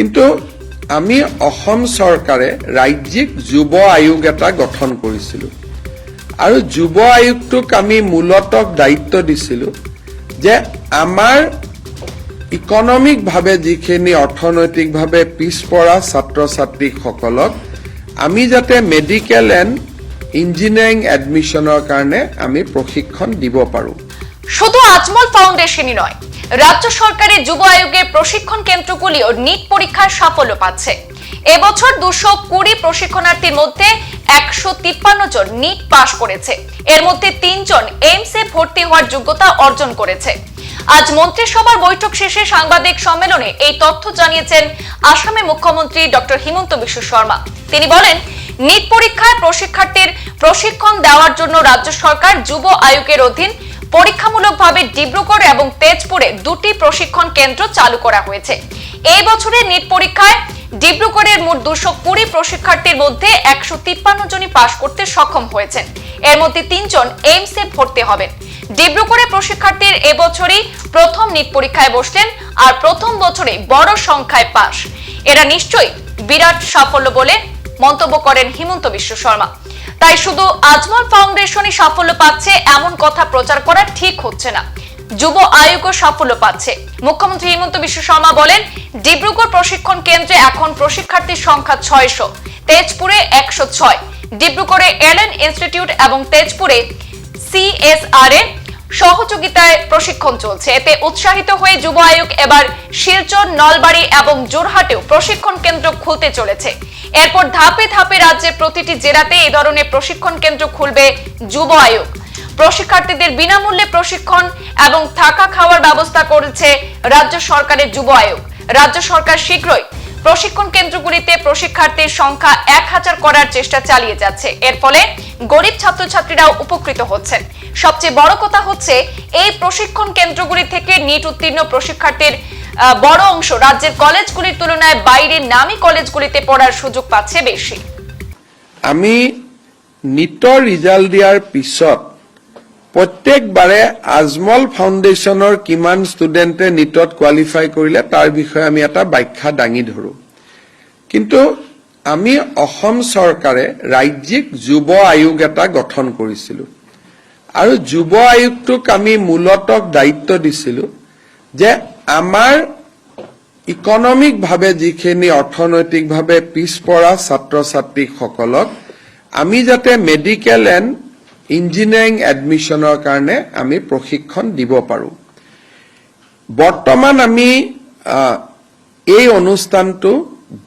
কিন্তু আমি অসম চৰকাৰে ৰাজ্যিক যুৱ আয়োগ এটা গঠন কৰিছিলোঁ। আৰু যুৱ আয়োগটোক আমি মূলত দায়িত্ব দিছিলোঁ যে আমাৰ ইকনমিকভাৱে যিখিনি অৰ্থনৈতিকভাৱে পিছপৰা ছাত্ৰ ছাত্ৰীসকলক আমি যাতে মেডিকেল এণ্ড ইঞ্জিনিয়াৰিং এডমিশ্যনৰ কাৰণে আমি প্রশিক্ষণ দিব পাৰোঁ। শুধু আজমল ফাউন্ডেশনই নয় রাজ্য সরকারের যুব আয়োগের প্রশিক্ষণ কেন্দ্রগুলিও নিট পরীক্ষায় সাফল্য পাচ্ছে। এবছর দুশো কুড়ি প্রশিক্ষণার্থীর মধ্যে একশো তিপ্পান্ন জন নিট পাশ করেছে। এর মধ্যে তিনজন এইমস এ ভর্তি হওয়ার যোগ্যতা অর্জন করেছে। আজ মন্ত্রিসভার বৈঠক শেষে সাংবাদিক সম্মেলনে এই তথ্য জানিয়েছেন আসামের মুখ্যমন্ত্রী ডক্টর হিমন্ত বিশ্ব শর্মা। তিনি বলেন, নিট পরীক্ষায় প্রশিক্ষার্থীর প্রশিক্ষণ দেওয়ার জন্য রাজ্য সরকার যুব আয়োগের অধীন পরীক্ষামূলকভাবে ডিব্রুগড় এবং তেজপুরে দুটি প্রশিক্ষণ কেন্দ্র চালু করা হয়েছে। এই বছরের নিট পরীক্ষায় ডিব্রুগড়ের মোট দুশো কুড়ি প্রশিক্ষার্থীর মধ্যে একশো তিপ্পান্ন জনই পাশ করতে সক্ষম হয়েছেন। এর মধ্যে তিনজন এইমস এ ভর্তি হবেন। ডিব্রুগড়ে প্রশিক্ষার্থীর এবছরই প্রথম নিট পরীক্ষায় বসলেন আর প্রথম বছরে বড় সংখ্যায় পাশ। এরা নিশ্চয়ই বিরাট সাফল্য বলে মন্তব্য করেন হিমন্ত বিশ্ব শর্মা। তাই শুধু আজমল ফাউন্ডেশনই সাফল্য পাচ্ছে, এমন কথা প্রচার করা ঠিক হচ্ছে না। যুব আয়োগও সাফল্য পাচ্ছে। মুখ্যমন্ত্রী হিমন্ত বিশ্ব শর্মা বলেন, ডিব্রুগড় প্রশিক্ষণ কেন্দ্রে এখন প্রশিক্ষার্থীর সংখ্যা ছয়শো, তেজপুরে একশো ছয়। ডিব্রুগড়ে এলএন ইনস্টিটিউট এবং তেজপুরে সিএসআর এর সহযোগিতায় প্রশিক্ষণ চলছে। এতে উৎসাহিত হয়ে যুব আয়োগ এবার শিলচর, নলবাড়ি এবং জোরহাটেও প্রশিক্ষণ কেন্দ্র খুলতে চলেছে। এরপর ধাপে ধাপে রাজ্যের প্রতিটি জেলাতে এই ধরনের প্রশিক্ষণ কেন্দ্র খুলবে যুব আয়োগ। প্রশিক্ষার্থীদের বিনামূল্যে প্রশিক্ষণ এবং থাকা খাওয়ার ব্যবস্থা করেছে রাজ্য সরকারের যুব আয়োগ। রাজ্য সরকার শীঘ্রই প্রশিক্ষণ কেন্দ্রগুলিতে প্রশিক্ষার্থীর সংখ্যা এক হাজার করার চেষ্টা চালিয়ে যাচ্ছে। এর ফলে গরিব ছাত্রছাত্রীরাও উপকৃত হচ্ছেন। সবচেয়ে বড় কথা হচ্ছে এই প্রশিক্ষণ কেন্দ্রগুলি থেকে নিট উত্তীর্ণ প্রশিক্ষার্থীর বড় অংশ রাজ্যের কলেজগুলির তুলনায় বাইরের নামী কলেজগুলিতে পড়ার সুযোগ পাচ্ছে বেশি। আমি নিটৰ ৰিজাল্ট দিয়াৰ পিছত প্ৰত্যেকবাৰে আজমল ফাউণ্ডেশ্যনৰ কিমান ষ্টুডেণ্টে নিটত কোৱালিফাই কৰিলে তাৰ বিষয়ে আমি এটা ব্যাখ্যা দাঙি ধৰোঁ। কিন্তু আমি অসম চৰকাৰে ৰাজ্যিক যুৱ আয়োগ এটা গঠন কৰিছিলোঁ। আৰু যুৱ আয়োগটোক আমি মূলত দায়িত্ব দিছিলোঁ যে আমাৰ ইকনমিকভাৱে যিখিনি অৰ্থনৈতিকভাৱে পিছপৰা ছাত্ৰ ছাত্ৰীসকলক আমি যাতে মেডিকেল এণ্ড ইঞ্জিনিয়াৰিং এডমিশ্যনৰ কাৰণে আমি প্ৰশিক্ষণ দিব পাৰোঁ। বৰ্তমান আমি এই অনুষ্ঠানটো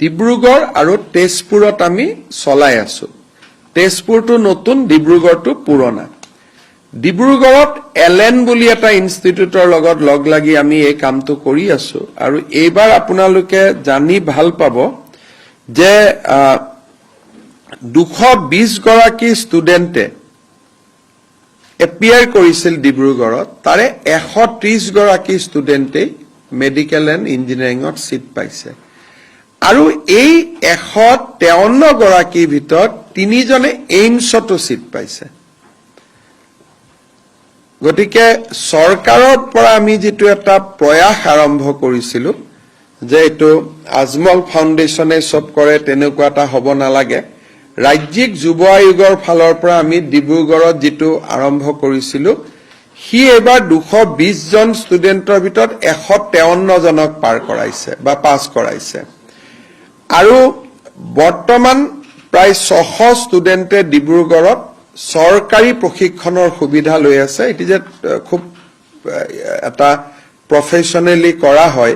ডিব্ৰুগড় আৰু তেজপুৰত আমি চলাই আছো। তেজপুৰটো নতুন, ডিব্ৰুগড়টো পুৰণা। ডিব্ৰুগড়ত এল এন বুলি এটা ইনষ্টিটিউটৰ লগত লগ লাগি আমি এই কামটো কৰি আছো। আৰু এইবাৰ আপোনালোকে জানি ভালো পাব যে দুশ বিশ গৰাকী ষ্টুডেণ্টে এপিয়াৰ কৰিছিল ডিব্ৰুগড়ত। তাৰে এশ ত্ৰিশ গৰাকী ষ্টুডেণ্টেই মেডিকেল এণ্ড ইঞ্জিনিয়াৰিঙত ছিট পাইছে। আৰু এই এশ তেৱন্ন গৰাকীৰ ভিতৰত তিনিজনে এইমছতো ছিট পাইছে। গতিকে চৰকাৰৰ পৰা আমি যিটো এটা প্ৰয়াস আৰম্ভ কৰিছিলো যে এইটো আজমল ফাউণ্ডেশ্যনে চব কৰে তেনেকুৱা এটা হ'ব নালাগে। ৰাজ্যিক যুৱ আয়োগৰ ফালৰ পৰা আমি ডিব্ৰুগড়ত যিটো আৰম্ভ কৰিছিলো সি এইবাৰ দুশ বিশ জন ষ্টুডেণ্টৰ ভিতৰত এশ তেৱন্ন জনক পাৰ কৰাইছে বা পাছ কৰাইছে। আৰু বৰ্তমান প্ৰায় ছশ ষ্টুডেণ্টে ডিব্ৰুগড়ত চৰকাৰী প্ৰশিক্ষণৰ সুবিধা লৈ আছে। এটি যে খুব আহ, এটা প্ৰফেচনেলি কৰা হয়।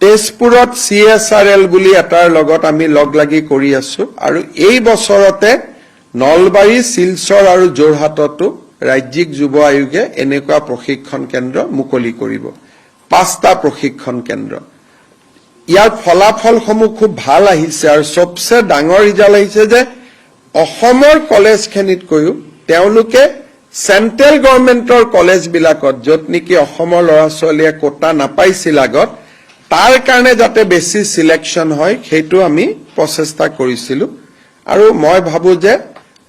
তেজপুৰত চি এছ আৰ এল বুলি এটাৰ লগত আমি লগ লাগি কৰি আছো আৰু এই বছৰতে নলবাৰী শিলচৰ আৰু যোৰহাটতো ৰাজ্যিক যুৱ আয়োগে এনেকুৱা প্ৰশিক্ষণ কেন্দ্ৰ মুকলি কৰিব। পাঁচটা প্ৰশিক্ষণ কেন্দ্ৰ। ইয়াৰ ফলাফলসমূহ খুব ভালো আহিছে আৰু চবচে ডাঙৰ ৰিজাল্ট আহিছে যে অসমৰ কলেজখিনিতকৈও তেওঁলোকে চেণ্ট্ৰেল গভৰ্ণমেণ্টৰ কলেজবিলাকত য'ত নেকি অসমৰ ল'ৰা ছোৱালীয়ে কোটা নাপাইছিল আগত তাৰ কাৰণে যাতে বেছি চিলেকশ্যন হয় সেইটো আমি প্ৰচেষ্টা কৰিছিলোঁ। আৰু মই ভাবো যে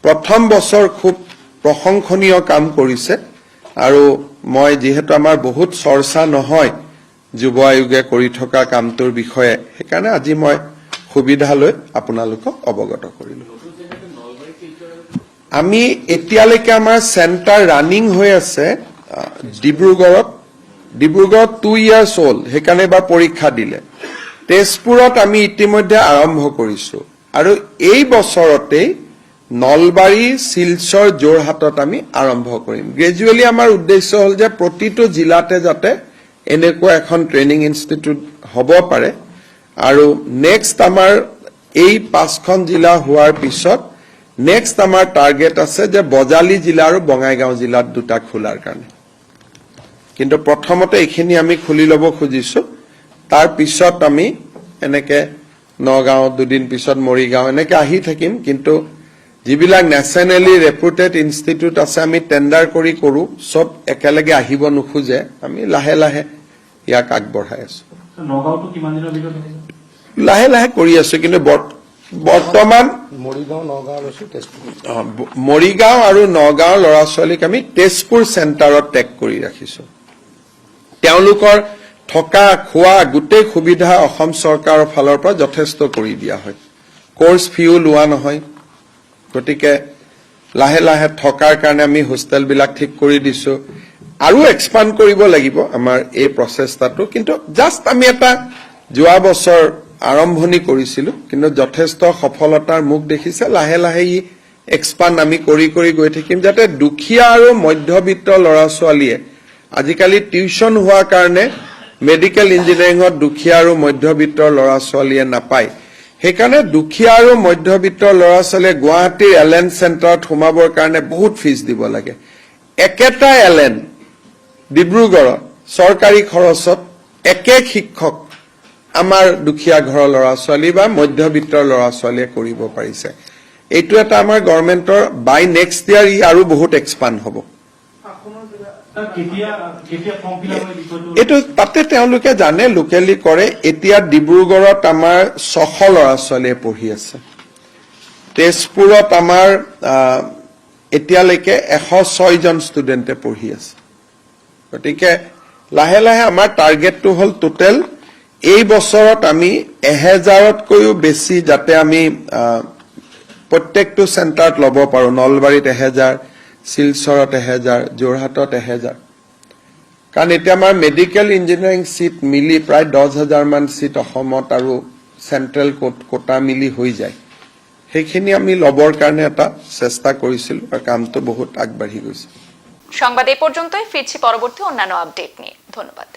প্ৰথম বছৰ খুব প্ৰশংসনীয় কাম কৰিছে। আৰু মই যিহেতু আমাৰ বহুত চৰ্চা নহয় যুৱ আয়োগে কৰি থকা কামটোৰ বিষয়ে সেইকাৰণে আজি মই সুবিধা লৈ আপোনালোকক অৱগত কৰিলো। আমি এতিয়ালৈকে আমাৰ চেণ্টাৰ ৰানিং হৈ আছে ডিব্ৰুগড়ত। ডিব্ৰুগড়ত টু ইয়াৰ্ছ হ'ল, সেইকাৰণে এবাৰ পৰীক্ষা দিলে। তেজপুৰত আমি ইতিমধ্যে আৰম্ভ কৰিছো। আৰু এই বছৰতেই নলবাৰী, শিলচৰ, যোৰহাটত আমি আৰম্ভ কৰিম। গ্ৰেজুৱেলি আমাৰ উদ্দেশ্য হ'ল যে প্ৰতিটো জিলাতে যাতে এনেকুৱা এখন ট্ৰেইনিং ইনষ্টিটিউট হ'ব পাৰে। আৰু নেক্সট আমাৰ এই পাঁচখন জিলা হোৱাৰ পিছত নেক্সট আমাৰ টাৰ্গেট আছে যে বজালি জিলা আৰু বঙাইগাঁও জিলাত দুটা খোলাৰ কাৰণে। কিন্তু প্ৰথমতে এইখিনি আমি খুলি ল'ব খুজিছো। তাৰ পিছত আমি এনেকে নগাঁও দুদিন পিছত মৰিগাঁও এনেকে আহি থাকিম। কিন্তু যিবিলাক নেশ্যনেলি ৰেপুটেড ইনষ্টিটিউট আছে আমি টেণ্ডাৰ কৰি কৰো। চব একেলগে আহিব নোখোজে। আমি লাহে লাহে ইয়াক আগবঢ়াই আছো। লাহে লাহে কৰি আছো। কিন্তু বৰ- বৰ্তমান মৰিগাঁও নগাঁও আৰু নগাঁওৰ ল'ৰা ছোৱালীক আমি তেজপুৰ চেণ্টাৰত টেগ কৰি ৰাখিছো। তেওঁলোকৰ থকা খোৱা গোটেই সুবিধা অসম চৰকাৰৰ ফালৰ পৰা যথেষ্ট কৰি দিয়া হয়। কৰ্চ ফিও লোৱা নহয়। গতিকে লাহে লাহে থকাৰ কাৰণে আমি হোষ্টেলবিলাক ঠিক কৰি দিছো। আৰু এক্সপাণ্ড কৰিব লাগিব আমাৰ এই প্ৰচেষ্টাটো। কিন্তু জাষ্ট আমি এটা যোৱা বছৰ আৰম্ভণি কৰিছিলো কিন্তু যথেষ্ট সফলতাৰ মুখ দেখিছে লাহে লাহে ই এক্সপাণ্ড আমি কৰি কৰি গৈ থাকিম যাতে দুখীয়া আৰু মধ্যবিত্ত ল'ৰা ছোৱালীয়ে আজিকালি টিউচন হোৱাৰ কাৰণে মেডিকেল ইঞ্জিনিয়াৰিঙত দুখীয়া আৰু মধ্যবিত্তৰ ল'ৰা ছোৱালীয়ে নাপায়। সেইকাৰণে দুখীয়া আৰু মধ্যবিত্তৰ ল'ৰা ছোৱালীয়ে গুৱাহাটীৰ এলেন চেণ্টাৰত সোমাবৰ কাৰণে বহুত ফিজ দিব লাগে। একেটা এলেন ডিব্ৰুগড়ত চৰকাৰী খৰচত একে শিক্ষক আমাৰ দুখীয়া ঘৰৰ ল'ৰা ছোৱালী বা মধ্যবিত্তৰ ল'ৰা ছোৱালীয়ে কৰিব পাৰিছে। এইটো এটা আমাৰ গভৰ্ণমেণ্টৰ বাই নেক্সট ইয়াৰ ই আৰু বহুত এক্সপাণ্ড হ'ব। এইটো তাতে তেওঁলোকে জানে লোকেলি কৰে। এতিয়া ডিব্ৰুগড়ত আমাৰ ছশ ল'ৰা ছোৱালীয়ে পঢ়ি আছে। তেজপুৰত আমাৰ এতিয়ালৈকে এশ ছয়জন ষ্টুডেণ্টে পঢ়ি আছে। গতিকে লাহে লাহে আমাৰ টাৰ্গেটটো হ'ল টোটেল এই বছৰত আমি এহেজাৰতকৈও বেছি যাতে আমি প্ৰত্যেকটো চেণ্টাৰত ল'ব পাৰোঁ। নলবাৰীত এহেজাৰ, শিলচৰত এহেজাৰ, যোৰহাটত এহেজাৰ। কাৰণ এতিয়া আমাৰ মেডিকেল ইঞ্জিনিয়াৰিং চিট মিলি প্ৰায় দহ হাজাৰ মান চিট অসমত আৰু চেণ্ট্ৰেল কোটা মিলি হৈ যায়। সেইখিনি আমি ল'বৰ কাৰণে এটা চেষ্টা কৰিছিলো আৰু কামটো বহুত আগবাঢ়ি গৈছে। সংবাদ এই পর্যন্তই ফিরছি পরবর্তী অন্যান্য আপডেট নিয়ে। ধন্যবাদ।